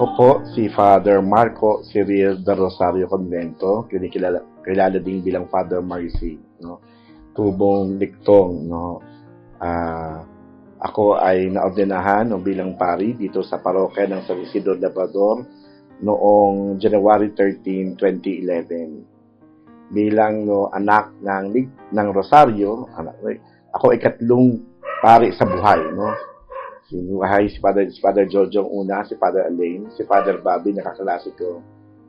Ako po si Father Marco Cyril de Rosario Convento, kinikilala kilala din bilang Father Marcy, no? Tubong Liktong, no? Ah, ako ay naordinahan no, bilang pari dito sa parokya ng San Isidro Labrador noong January 13, 2011. Bilang no, anak ng ng Rosario, anak, ako ay katlong pari sa buhay, no? Si buhay si Father, si Father Jojo una, si Father Alain, si Father Bobby, nakaklase ko.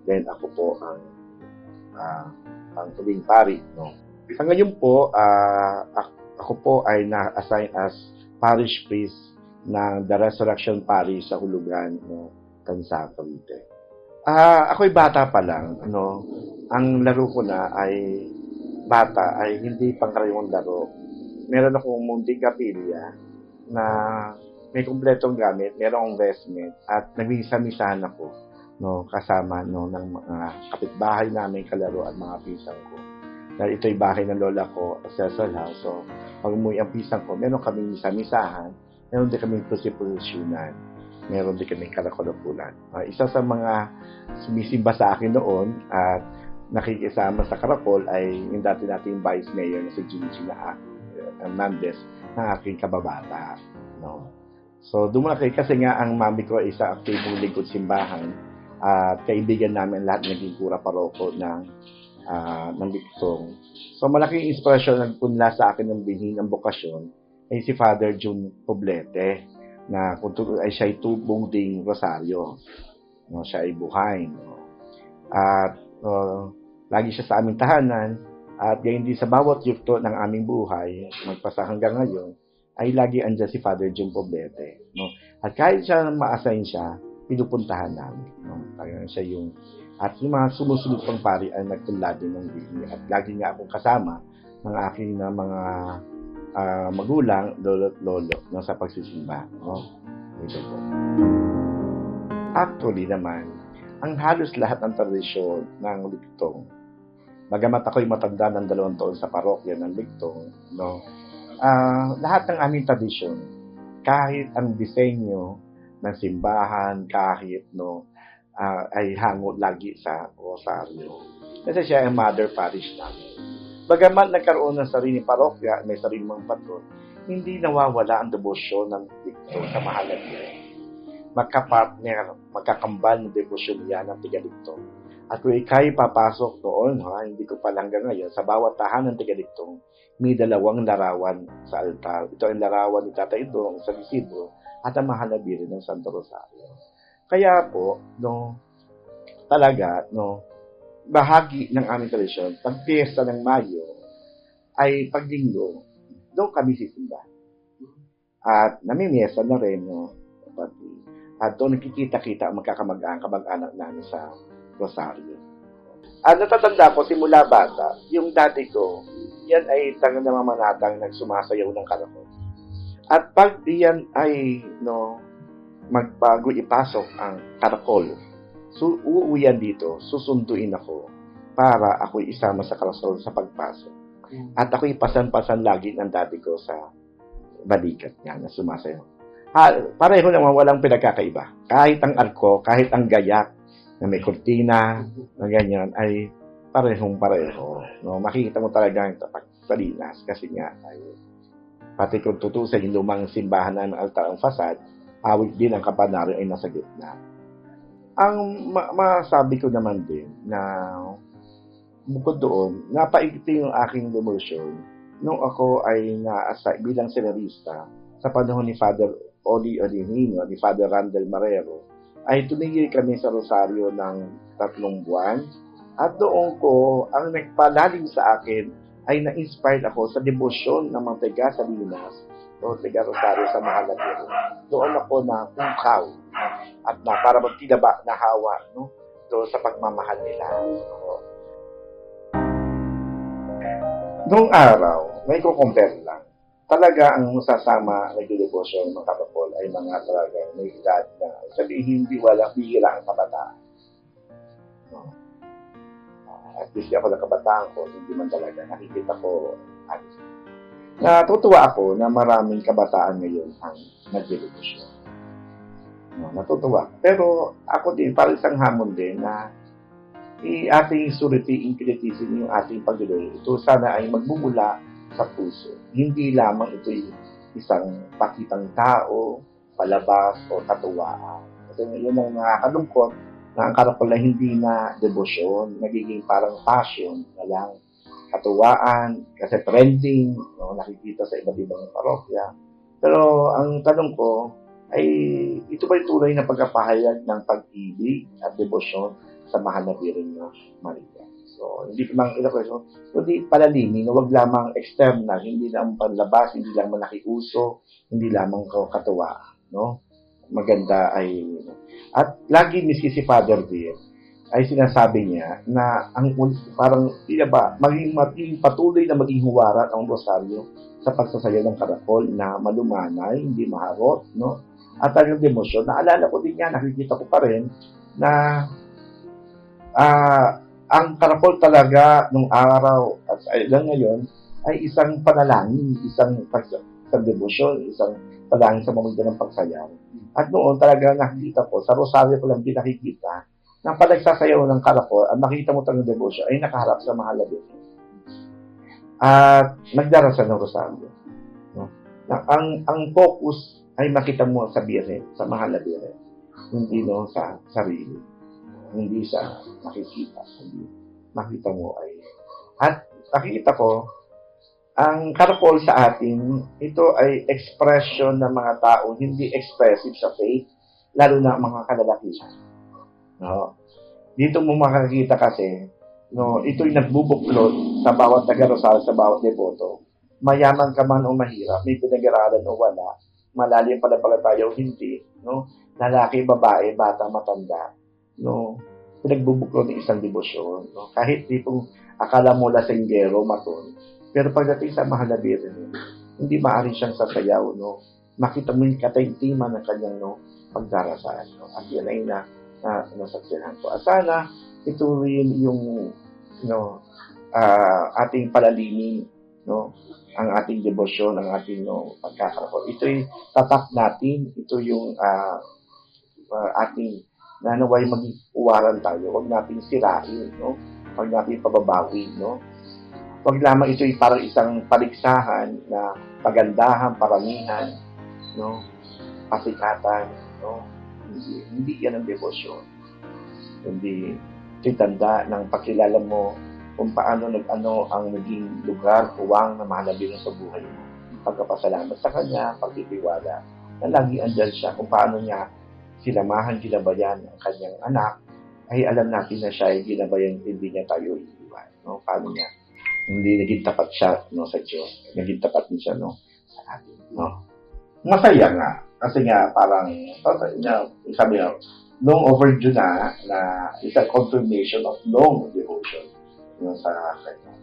Then ako po ang ah, ang tuwing pari, no? Sa ngayon po, ak- ako po ay na-assign as parish priest ng The Resurrection Parish sa Hulugan, no, Tansa, Cavite. Ah, ako'y bata pa lang, no. Ang laro ko na ay bata ay hindi pangkaraniwang laro. Meron akong munting kapilya na may kumpletong gamit, merong vestment at nagmisa-misahan ako no kasama no ng mga kapitbahay namin kalaro at mga pisang ko. Dahil ito'y bahay ng lola ko Cecil House. So, pag umuwi ang pisang ko, meron kaming misa-misahan, meron din kaming prosesyonan, meron din kaming karakulapulan. Ah, isa sa mga sumisimba sa akin noon at nakikisama sa karakol ay yung dati nating vice mayor na si Gigi na Hernandez na aking kababata. No? So, dumaki kasi nga ang mami ko ay isa aktibong lingkod simbahan at kaibigan namin lahat naging kura paroko ng ah, ng Bictong. So, malaking inspirasyon na nagpunla sa akin ng binhi ng bokasyon ay si Father June Poblete na kung ay siya ay tubong ding Rosario. No, siya ay buhay. No? At uh, lagi siya sa aming tahanan at gayon din sa bawat yugto ng aming buhay, magpasa hanggang ngayon, ay lagi andyan si Father June Poblete. No? At kahit siya ma-assign siya, pinupuntahan namin. No? Kaya siya yung at yung mga sumusunod pang pari ay nagtula din ng Biblia. At lagi nga akong kasama ng aking na mga ah, magulang, lolo at lolo no, sa pagsisimba. No? Ito po. Actually naman, ang halos lahat ng tradisyon ng Ligtong, bagamat ako'y matanda ng dalawang taon sa parokya ng Ligtong, no, ah, lahat ng aming tradisyon, kahit ang disenyo ng simbahan, kahit no, ah, ay hango lagi sa Rosario. Kasi siya ang mother parish namin. Bagamat nagkaroon ng sariling parokya, may sariling mga patron, hindi nawawala ang debosyon ng Ligtong sa mahalaga magkapartner, magkakambal ng debosyon niya ng tigaligtong. At kung ikay papasok doon, ha, hindi ko pa lang ngayon, sa bawat tahanan ng tigaligtong, may dalawang larawan sa altar. Ito ang larawan ni Tatay Dong sa Isidro at ang mahalabi rin ng Santo Rosario. Kaya po, no, talaga, no, bahagi ng aming tradisyon, pag piyesta ng Mayo, ay paglinggo, doon kami sisimba. At namimiesta na rin, no, at doon nakikita-kita ang magkakamag-anak kamag-anak namin sa Rosario. At natatanda ko, simula bata, yung dati ko, yan ay tangan na mamanatang nagsumasayaw ng karakol. At pag diyan ay no, magbago ipasok ang karakol, so uuwian dito, susunduin ako para ako isama sa karakol sa pagpasok. At ako ipasan-pasan lagi ng dati ko sa balikat niya na sumasayaw ha, pareho naman walang pinagkakaiba. Kahit ang arko, kahit ang gayak na may kurtina, na ganyan, ay parehong pareho. No? Makikita mo talaga ang tatak sa linas kasi nga ay pati kung tutusin yung lumang simbahan ng altar ang fasad, awit din ang kapanaryo ay nasa gitna. Ang ma- masabi ko naman din na bukod doon, napaigti yung aking demosyon nung ako ay naasa bilang senarista sa panahon ni Father Oli Olinino, ni Father Randall Marrero, ay tumigil kami sa Rosario ng tatlong buwan. At doon ko, ang nagpalalim sa akin ay na-inspired ako sa debosyon ng mga taga sa Linas o taga Rosario sa Mahalagiro. Doon ako na kungkaw at na para magtilaba na hawa no? doon sa pagmamahal nila. So, Noong araw, may ko-compare lang talaga ang sasama nagdedebosyon ng mga kapapol ay mga talaga may edad na sabihin hindi wala bihira ang kabataan. No? Uh, at least ako ng kabataan ko, hindi man talaga nakikita ko alis. Natutuwa ako na maraming kabataan ngayon ang nagdedebosyon. No, natutuwa. Pero ako din, parang isang hamon din na i ating suritiin, kritisiin yung ating pagdaloy. Ito sana ay magmumula sa puso. Hindi lamang ito isang pakitang tao, palabas o katuwaan. Kasi yun ang nakakalungkot na ang karakol ay hindi na debosyon, nagiging parang passion na lang, katuwaan, kasi trending, no, nakikita sa iba't ibang parokya. Pero ang tanong ko ay ito ba yung tunay na pagkapahayag ng pag-ibig at debosyon sa mahal na Birhen mo, Maria? So, hindi ila question, kundi palalimin, na wag lamang external, hindi lang panlabas, hindi lang nakiuso, hindi lamang katuwa, no? Maganda ay at lagi ni si Father Dear ay sinasabi niya na ang parang tila ba maging, maging patuloy na maging huwarat ang rosaryo sa pagsasaya ng karakol na malumanay, hindi maharot, no? At ang demosyon, naalala ko din yan, nakikita ko pa rin na ah ang karakol talaga nung araw at hanggang ngayon ay isang panalangin, isang, pag- isang panalangin sa pamamagitan ng pagsayaw. At noon talaga nakikita ko, sa rosaryo ko lang din nakikita, na pag nagsasayaw ng karakol, ang makita mo talagang devotion ay nakaharap sa mahal na Diyos. At nagdarasal ng rosaryo. No? Na, ang, ang focus ay makita mo sa bire, sa mahal na bire. Hindi no, sa sarili. Hindi sa nakikita. Makita mo ay... At nakikita ko, ang karakol sa atin, ito ay expression ng mga tao, hindi expressive sa faith, lalo na mga kalalakihan. No? Dito mo makakita kasi, no, ito'y nagbubuklod sa bawat taga-rosal, sa bawat deboto. Mayaman ka man o mahirap, may pinag-aralan o wala, malalim pala o hindi, no? Lalaki, babae, bata, matanda, no? Pinagbubuklod ng isang debosyon, no? Kahit tipong akala mo lasenggero, maton, pero pagdating sa mahal na Birhen, hindi maaari siyang sasayaw, no? Makita mo yung kataintiman ng kanyang no, pagdarasal. No? At yan ay na, na nasaksihan ko. At sana, ito rin yung no, ah, ating palalimin, no? ang ating debosyon, ang ating no, pagkakaroon. Ito'y tatak natin, ito yung ah, ah, ating na naway maging uwaran tayo. Huwag nating sirain, no? Huwag nating pababawin, no? Huwag lamang ito'y parang isang paligsahan na pagandahan, paramihan, no? Pasikatan, no? Hindi, hindi yan ang devosyon. Hindi ito'y tanda ng pakilala mo kung paano nag-ano ang naging lugar, puwang na mahalabi sa buhay mo. Pagkapasalamat sa Kanya, pagtitiwala, na lagi andyan siya kung paano niya sinamahan, ginabayan ang kanyang anak, ay alam natin na siya ay ginabayan, hindi niya tayo iiwan. No? Paano niya hindi naging tapat siya no sa Diyos. Naging tapat din siya no sa atin, no. Masaya nga kasi nga parang na, sabi nga long overdue na na isang confirmation of long devotion no, sa kanya.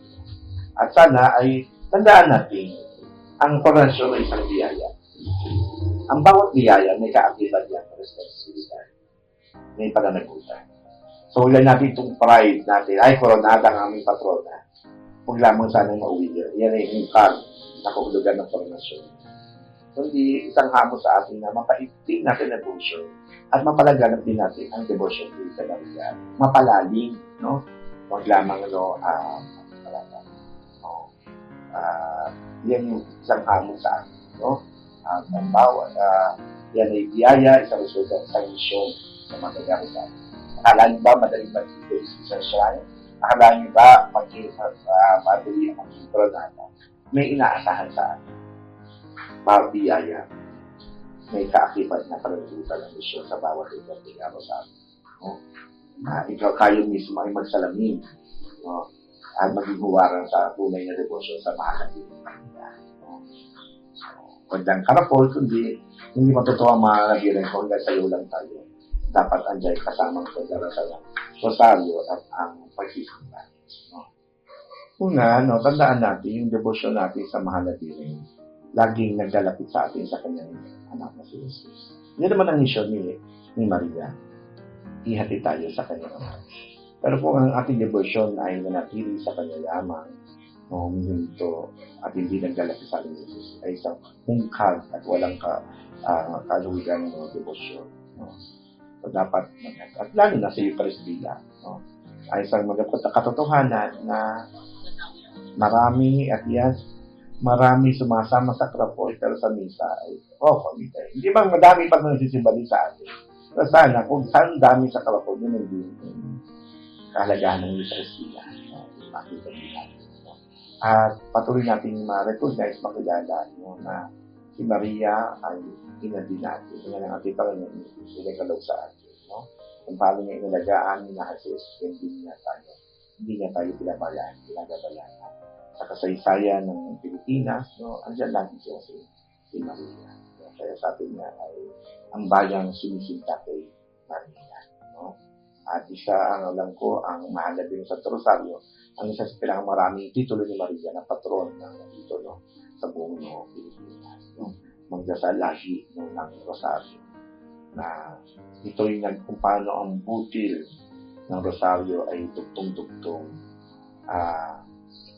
At sana ay tandaan natin ang koronasyon ay isang biyaya. Ang bawat biyaya may kaakibat yan responsibilidad. May pananagutan. So, wala natin itong pride natin. Ay, koronada ang aming patrona huwag lamang sana mauwi niya. Yan ay hingkang na kahulugan ng koronasyon. Kundi isang hamon sa atin na mapaigting natin ang devotion at mapalaganap din natin ang devotion kay sa Maria. Mapalalim, no? Huwag lamang, no, ah, talaga. No? Ah, yan yung isang hamon sa atin, no? Ang bawat, ah, yan ay biyaya, isang resulta, isang misyon sa mga nangyari sa atin. Akala niyo ba madaling mag-isip sa shrine? Akala niyo ba pag uh, madali ang koronata, may inaasahan sa atin. Bawat biyaya, may kaakibat na panalutan ng misyon sa bawat ibang araw sa atin. No? Na ikaw kayo mismo ay magsalamin. No? At maging huwaran sa tunay na debosyon sa mahal lang karapol, kundi hindi matutuwa ang mga nabirin ko hanggang sa'yo lang tayo. Dapat andyan kasama ang pagdarasal ng Rosario at ang pagsisimba. No? Una, no, tandaan natin yung devotion natin sa mahal na Birhen. Laging naglalapit sa atin sa kanyang anak na si Jesus. Yan naman ang misyon ni, ni Maria. Ihati tayo sa kanyang anak. Pero kung ang ating devotion ay nanatili sa kanya lamang, no, huminto at hindi naglalapit sa atin ni Jesus, ay isang hungkag at walang ka, uh, kaluhigan ng devotion. No? So, dapat, mag- at lalo na sa Eucharistia, no? ay isang magandang katotohanan na marami at yes, marami sumasama sa krapoy pero sa misa ay oh, komite. Hindi ba madami pag nagsisimbali sa atin? So, sana, kung saan dami sa krapoy, yun ang din kahalagahan ng Eucharistia. No? Makita din? At patuloy natin ma-recognize, makilala no, na si Maria ay ina din natin. Yan ang ating Panginoon inagalaw sa atin. No? Kung paano niya inalagaan, inahasis, hindi niya tayo. Hindi niya tayo pinabayaan, pinagabayaan. Sa kasaysayan ng Pilipinas, no, andyan lagi siya si, si Maria. No? Kaya sabi niya ay ang bayang sumisinta kay Maria. At isa ang alam ko, ang mahalaga yung sa Rosario, ang isa sa pinakamaraming titulo ni Maria na patron ng dito no, sa buong no, Pilipinas. No? Magdasal lagi ng Rosario na ito yung kung paano ang butil ng Rosario ay tugtong-tugtong. Ah,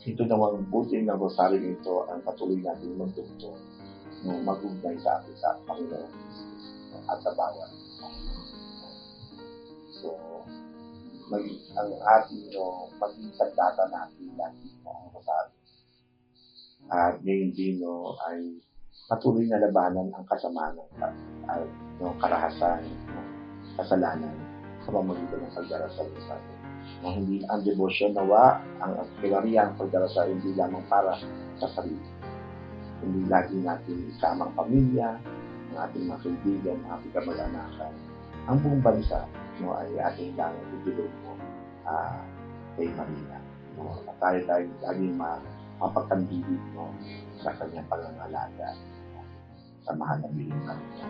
ito namang butil ng Rosario ito ang patuloy natin magtugtong no, magugnay sa atin sa Panginoon at sa bawat So, mag, ang ating no, maging sandata natin lagi no, ang Rosario. At ngayon din no, ay patuloy na labanan ang kasamaan ng at no, karahasan, no, kasalanan sa pamamagitan ng pagdarasal sa atin. No, hindi ang devotion nawa, ang ang pagdarasal hindi lamang para sa sarili. Hindi lagi natin isama ang pamilya, ang ating mga kaibigan, ang ating kamag-anakan. Ang buong bansa no, ay ating langit itulog mo ah, kay Maria. No, at tayo tayo laging ma mapagkandilig no, sa kanyang pangangalaga no, sa mahal na biling Maria.